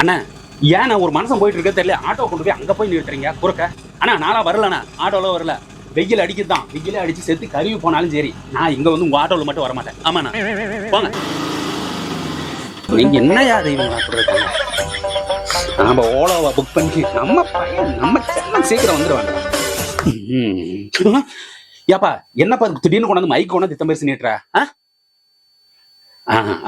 அண்ணா ஏன் நான் ஒரு மனுஷன் போயிட்டு இருக்க தெரியல. ஆட்டோ கொண்டு போய் அங்க போய் நிறுத்துறீங்க? குறுக்க. அண்ணா நானா வரலண்ணா. ஆட்டோல வரல. வெயில் அடிக்குது தான் வெயிலே அடிச்சு செத்து கருவி போனாலும் சரி. நான் இங்க வந்து உங்க ஆட்டோல மட்டும் வரமாட்டேன். ஆமா ஆமாண்ணா. போங்க. நீங்க என்னையா தெய்வம் இவங்க நம்ம ஓலோவை புக் பண்ணி நம்ம பையன் நம்ம செல்லம் சீக்கிரம் வந்துடுவாங்க ஏப்பா என்னப்பா திடீர்னு கொண்டாந்து மைக் கொண்டாந்து திட்டம் பேசி நீட்டுற ஆ,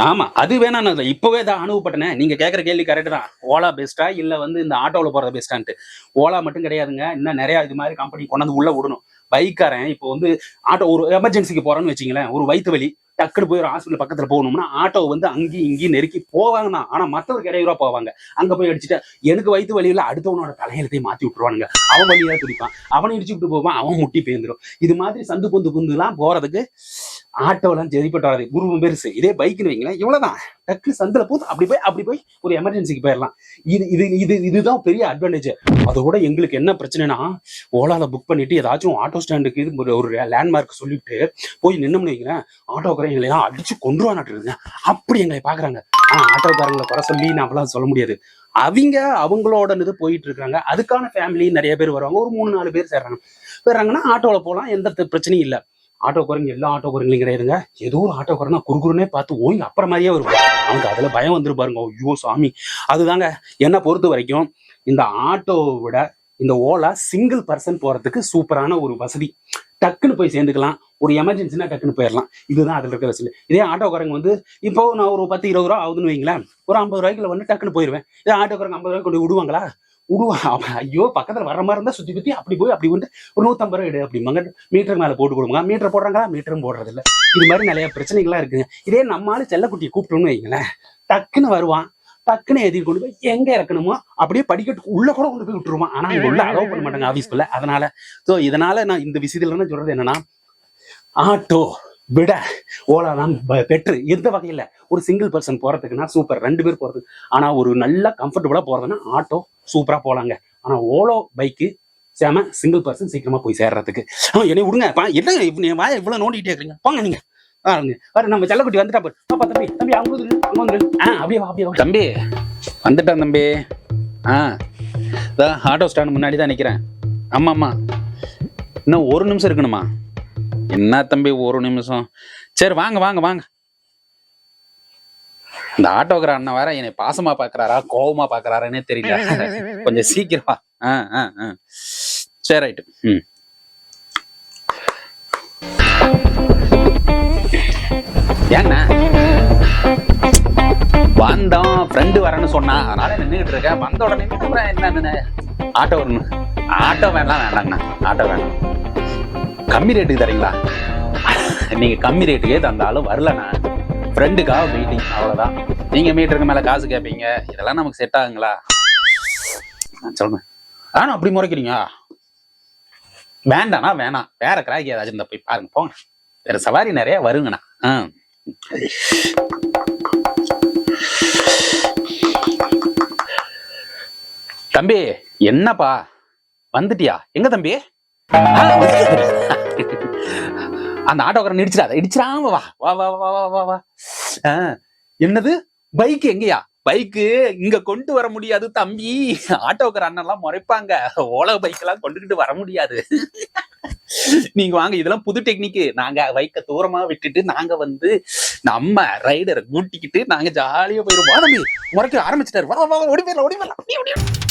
ஆமா. அது வேணாம் நான் இப்பவே தான் அனுபவப்பட்டனே நீங்க கேட்கற கேள்வி கரெக்ட் தான். ஓலா பெஸ்டா இல்ல வந்து இந்த ஆட்டோவில் போறது பெஸ்டான்ட்டு ஓலா மட்டும் கிடையாதுங்க. இன்னும் நிறைய இது மாதிரி கம்பெனி கொண்டாந்து உள்ள விடணும். பைக்காரன் இப்போ வந்து ஆட்டோ ஒரு எமர்ஜென்சிக்கு போறோம்னு வச்சுங்களேன். ஒரு வயிற்று வலி டக்குனு போய் ஒரு ஹாஸ்பிட்டல் பக்கத்துல போகணும்னா ஆட்டோ வந்து அங்கேயும் இங்கேயும் நெருக்கி போவாங்க தான் ஆனா மற்றவருக்கு இடையூறா போவாங்க. அங்க போய் அடிச்சுட்டு எனக்கு வயிற்று வழியில அடுத்தவனோட தலையெழுத்தையும் மாத்தி விட்டுருவானுங்க. அவன் வழியா துடிப்பான் அவனை இடிச்சு விட்டு போவான். அவன் முட்டி பேந்துடும் இது மாதிரி சந்து பொந்து புந்துலாம் போறதுக்கு ஆட்டோலாம் சரிப்பட்டு வராது. உருவம் பெருசு இதே பைக்னு வைங்களேன் இவ்வளவுதான். டக்கு சந்தில போது அப்படி போய் அப்படி போய் ஒரு எமர்ஜென்சிக்கு போயிடலாம். இது இது இது இதுதான் பெரிய அட்வான்டேஜ் அதோட கூட எங்களுக்கு என்ன பிரச்சனைனா ஓலால புக் பண்ணிட்டு ஏதாச்சும் ஆட்டோ ஸ்டாண்டுக்கு இது ஒரு- ஒரு லேண்ட்மார்க் சொல்லிட்டு போய் நின்னோம்னு வைங்களேன் ஆட்டோக்காரன் எங்களை எல்லாம் அடிச்சு கொண்டுருவானாட்டு அப்படி எங்களை பாக்குறாங்க. ஆனா ஆட்டோக்காரங்களை குறை சொல்லி நான் அப்பெல்லாம் சொல்ல முடியாது. அவங்க அவங்களோட இது போயிட்டு இருக்காங்க அதுக்கான ஃபேமிலி நிறைய பேர் வருவாங்க. ஒரு மூணு நாலு பேர் சேர்றாங்க. சேர்றாங்கன்னா ஆட்டோவில் போகலாம். எந்த பிரச்சனையும் இல்லை. ஆட்டோக்காரங்க எல்லா ஆட்டோக்காரங்களையும் கிடையாதுங்க. ஏதோ ஒரு ஆட்டோக்காரனா குறுகுறுனே பார்த்து ஓய் அப்புறம் மாதிரியே வருவாங்க அவங்க அதுல பயம் வந்துரு பாருங்க. ஐயோ சாமி. அதுதாங்க என்னை பொறுத்த வரைக்கும் இந்த ஆட்டோவை விட இந்த ஓலா சிங்கிள் பர்சன் போறதுக்கு சூப்பரான ஒரு வசதி. டக்குன்னு போய் சேர்ந்துக்கலாம். ஒரு எமர்ஜென்சினா டக்குன்னு போயிடலாம் இதுதான் அதில் இருக்கிற வசதி இதே ஆட்டோக்காரங்க வந்து இப்போ நான் ஒரு பத்து இருபது ரூபா ஆகுதுன்னு வைங்களேன். ஒரு ஐம்பது ரூபாய்க்குள்ள வந்து டக்குன்னு போயிடுவேன் இதே ஆட்டோக்காரங்க ஐம்பது ரூபாய்க்கு கொண்டு விடுவாங்களா? விடுவா. ஐயோ பக்கத்தில் வர மாதிரி இருந்தால் சுற்றி சுற்றி அப்படி போய் அப்படி வந்து ஒரு நூற்றம்பது ரூபா எடு அப்படிம்பாங்க மீட்டருக்கு மேலே போட்டு கொடுங்க. மீட்டர் போடுறாங்களா? மீட்டரும் போடுறதில்ல. இது மாதிரி நிறைய பிரச்சனைகள்லாம் இருக்குங்க. இதே நம்மளால செல்லக்குட்டியை கூப்பிட்டோம்னு வைங்களேன். டக்குன்னு வருவான். டக்குன்னு எதிர் கொண்டு போய் எங்க இறக்கணுமோ அப்படியே படிக்கட்டு உள்ள கூட கொண்டு போய் விட்டுருவோம்? ஆனா இங்க உள்ள அலோவ் பண்ண மாட்டாங்க ஆபீஸ்க்குள்ள அதனால சோ இதனால நான் இந்த விஷயத்துல என்ன சொல்றது என்னன்னா ஆட்டோ விட ஓலா தான் பெட்ரு. எந்த வகையில? ஒரு சிங்கிள் பர்சன் போறதுக்குன்னா சூப்பர் ரெண்டு பேர் போகிறது ஆனா ஒரு நல்ல கம்ஃபர்டபுளா போறதுன்னா ஆட்டோ சூப்பரா போலாங்க. ஆனா Ola bike same single person சீக்கிரமா போய் சேர்றதுக்கு. என்னை விடுங்க. என்ன இப்ப நீ வாய இவ்வளவு நோண்டிகிட்டே இருக்கீங்க? போங்க நீங்க. பாருங்க. பாரு நம்ம செல்லக்குட்டி வந்துட்டா பாரு. பாப்பா தம்பி தம்பி அங்க வந்து அங்க வந்து ஆ அப்படியே வா அப்படியே தம்பி வந்துட்டான் தம்பி. ஆ இதான் ஆட்டோ ஸ்டாண்ட் முன்னாடி தான் நிற்கிறேன் ஆமாம் ஆமாம் இன்னும் ஒரு நிமிஷம் இருக்கணுமா? என்ன தம்பி ஒரு நிமிஷம்? சரி வாங்க வாங்க வாங்க. இந்த ஆட்டோக்கார அண்ணன் வேற என்னை பாசமா பாக்குறாரா கோவமா பார்க்கறாரானே தெரியல. கொஞ்சம் சீக்கிரம் ஆ ஆ ஆ. சரி ரைட்டு. ம். ஏங்கண்ணா வந்தோம் ஃப்ரெண்டு வரேன்னு சொன்னான் அதனால நின்றுகிட்டு இருக்கேன். வந்த உடனே அப்புறம் என்னன்னு ஆட்டோ வரணும். ஆட்டோ வேணாம் வேண்டாங்கண்ணா ஆட்டோ வேணாம். கம்மி ரேட்டுக்கு தரீங்களா? நீங்க கம்மி ரேட்டுக்கே தந்தாலும் வரலண்ணா ஃப்ரெண்டுக்காக மீட்டிங் அவ்வளோதான் நீங்க மீட்டருக்கு மேல காசு கேட்பீங்க இதெல்லாம் நமக்கு செட் ஆகுங்களா? நான் ஆனா அப்படி முறைக்கிறீங்க? வேண்டாண்ணா வேணாம். வேற கிராக்கி ஏதாச்சும் இருந்தா போய் பாருங்க போங்க. வேற சவாரி நிறைய வருங்கண்ணா. ஆ. தம்பி என்னப்பா? வந்துட்டியா? எங்க தம்பி? அந்த ஆட்டோக்காரன் இடிச்சிடாத இடிச்சிடாம வா வா வா வா வா வா வா. என்னது? பைக் எங்கயா? பைக்கு இங்க கொண்டு வர முடியாது தம்பி. ஆட்டோக்கார எல்லாம் முறைப்பாங்க. ஓலக பைக் எல்லாம் கொண்டுகிட்டு வர முடியாது. நீங்க வாங்க இதெல்லாம் புது டெக்னிக்கு நாங்க வைக்க தூரமா விட்டுட்டு நாங்க வந்து நம்ம ரைடரை கூட்டிக்கிட்டு நாங்க ஜாலியா போயிருவோம். வா முறைக்க ஆரம்பிச்சிட்டாரு. வா வா ஓடி போயிடலாம் ஓடி போயிடலாம்.